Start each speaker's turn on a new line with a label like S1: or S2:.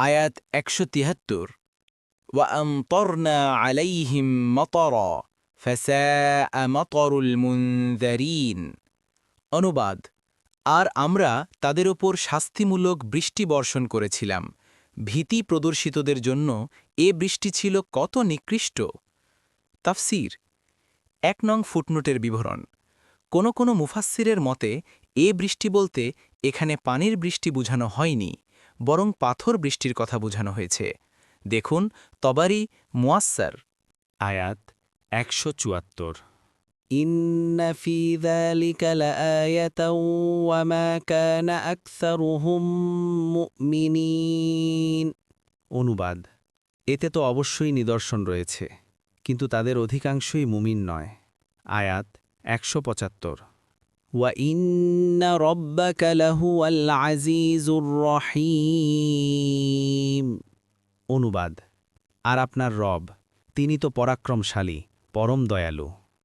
S1: আয়াত একশো তিয়াত্তর وأمطرنا عليهم مطرا فساء مطر المنذرين অনুবাদ আর আমরা তাদের ওপর শাস্তিমূলক বৃষ্টি বর্ষণ করেছিলাম ভীতি প্রদর্শিতদের জন্য এ বৃষ্টি ছিল কত নিকৃষ্ট তাফসির এক নং ফুটনোটের বিবরণ কোন কোন মুফাস্সিরের মতে এ বৃষ্টি বলতে এখানে পানির বৃষ্টি বোঝানো হয়নি বরং পাথর বৃষ্টির কথা বোঝানো হয়েছে দেখুন তবারি মুয়াস্সার
S2: আয়াত একশো চুয়াত্তর
S3: إن في ذلك لآية وما كان أكثرهم مؤمنين
S2: অনুবাদ এতে তো অবশ্যই নিদর্শন রয়েছে কিন্তু তাদের অধিকাংশই মুমিন নয় আয়াত একশো পঁচাত্তর
S3: وإن ربك لهو العزيز الرحيم
S2: অনুবাদ আর আপনার রব তিনি তো পরাক্রমশালী পরম দয়ালু